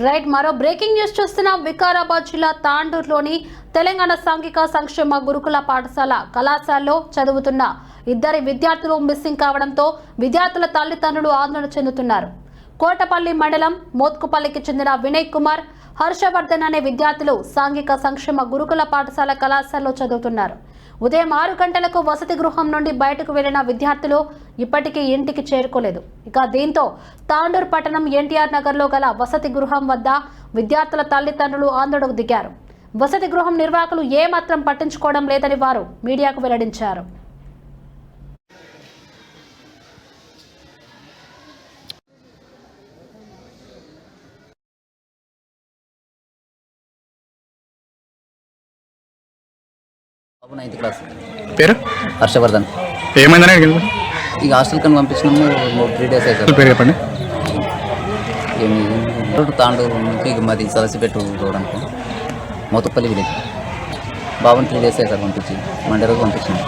Right మరో breaking news చూస్తున్నాం. వికారాబాద్ జిల్లా తాండూరులోని తెలంగాణ సాంఘిక సంక్షేమ గురుకుల పాఠశాల కళాశాలలో చదువుతున్న ఇద్దరి విద్యార్థులు మిస్సింగ్ కావడంతో విద్యార్థుల తల్లిదండ్రులు ఆందోళన చెందుతున్నారు. కోటపల్లి మండలం మోత్కుపల్లికి చెందిన వినయ్ కుమార్ హర్షవర్ధన్ అనే విద్యార్థులు సాంఘిక సంక్షేమ గురుకుల పాఠశాల కళాశాలలో చదువుతున్నారు. ఉదయం ఆరు గంటలకు వసతి గృహం నుండి బయటకు వెళ్ళిన విద్యార్థులు ఇప్పటికీ ఇంటికి చేరుకోలేదు. ఇక దీంతో తాండూర్ పట్టణం ఎన్టీఆర్ నగర్లో గల వసతి గృహం వద్ద విద్యార్థుల తల్లిదండ్రులు ఆందోళనకు దిగారు. వసతి గృహం నిర్వాహకులు ఏమాత్రం పట్టించుకోవడం లేదని వారు మీడియాకు వెల్లడించారు. Ninth class. పేరు? హర్షవర్ధన్. ఏమైందని అడిగింది? ఇక హాస్టల్ కని పంపించినాము త్రీ డేస్ అవుతుంది పేరు చెప్పండి. ఏమి నుంచి ఇక మాది సలసిపెట్టు రోడ్ అనుకో మోతపల్లి విలేజ్. బాబుని త్రీ డేస్ అవుతారు పంపించి మండే రోజు పంపించింది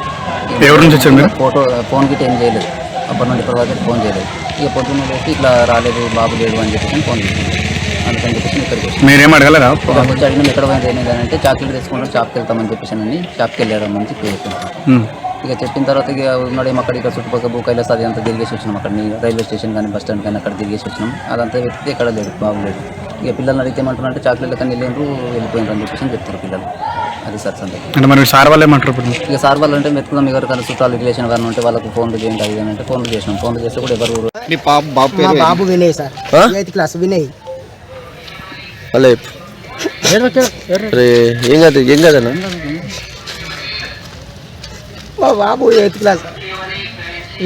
ఎవరి నుంచి వచ్చారు మీరు? ఫోటో ఫోన్ గిట్ ఏం చేయలేదు. అప్పటి నుండి ఇప్పటి వరకు ఫోన్ చేయలేదు. ఇక పొద్దున్న ఇట్లా రాలేదు బాబు లేడు అని చెప్పేసి ఫోన్ చేసింది మీరేం అడగలరా వచ్చి. అడిగినాం ఎక్కడ అని అంటే చాక్లెట్ తెచ్చుకుంటాం షాప్కి వెళ్తామని చెప్పేసి అని షాప్కి వెళ్ళాడు అని చెప్పి చెప్పాను ఉమ్. ఇక చెప్పిన తర్వాత ఇక ఉన్నాడేమో అక్కడ ఇక్కడ చుట్టుపక్కల భూ కైలాస్ అది అంతా తిరిగేసి వచ్చినాం. అక్కడ రైల్వే స్టేషన్ కానీ బస్ స్టాండ్ కానీ అక్కడ తిరిగేసి వచ్చినాం. అదంతా వెతికితే ఎక్కడ లేదు బాగులేదు ఇక పిల్లల్ని అడిగితే ఏమంటున్నారంటే చాక్లెట్ కానీ వెళ్ళిండ్రు వెళ్ళిపోయినారు అని చెప్పేసి చెప్తారు పిల్లలు. అది సార్ అంటే మరి సార్ వాళ్ళు ఏమంటారు ఇక సార్ వాళ్ళు అంటే వెతుకుదాం ఎవరికైనా చుట్టాలు రిలేషన్ కానీ ఉంటే వాళ్ళకు ఫోన్లు చేయండి అది అంటే ఫోన్లు చేసినాం. ఫోన్లు చేస్తే కూడా ఎవరు నీ బాబు బాబు మా బాబు Vinay sir. Eighth class Vinay. అలా అరే ఏం కాదు ఏం కాదన్నా మా బాబు ఎయిత్ క్లాస్.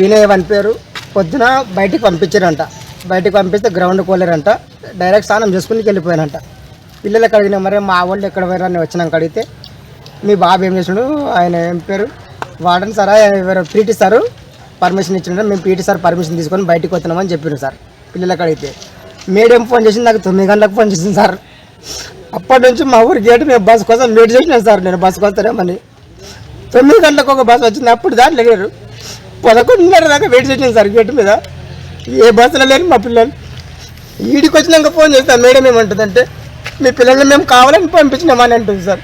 వినయ్ అని పేరు. పొద్దున బయటికి పంపించారంట. బయటికి పంపిస్తే గ్రౌండ్ కోలేరంట డైరెక్ట్ స్నానం చేసుకుని వెళ్ళిపోయానంట పిల్లలకి అడిగిన మరి మా వాళ్ళు ఎక్కడ పోయారు? అని వచ్చినాక అడిగితే మీ బాబు ఏం చేసినాడు ఆయన ఏం పేరు? వాడని సార్ ఎవరు? పీటీ సారు పర్మిషన్ ఇచ్చిండ్రు. మేము పీటీ సార్ పర్మిషన్ తీసుకొని బయటికి వస్తున్నామని చెప్పారు సార్. పిల్లలకి అడిగితే మేడం ఫోన్ చేసింది? నాకు తొమ్మిది గంటలకు ఫోన్ చేసింది సార్. అప్పటి నుంచి మా ఊరి గేటు మేము బస్సు కోసం వెయిట్ చేసినాను సార్ నేను బస్కి వస్తారేమని తొమ్మిది గంటలకు ఒక బస్సు వచ్చింది అప్పుడు దాంట్లో లేరు. పదకొండున్నర దాకా వెయిట్ చేసినాం సార్ గేటు మీద. ఏ బస్సులో లేరు మా పిల్లలు. ఈడికి వచ్చినాక ఫోన్ చేస్తాను మేడం ఏమంటుందంటే మీ పిల్లల్ని మేము కావాలని పంపించినామని అంటుంది సార్.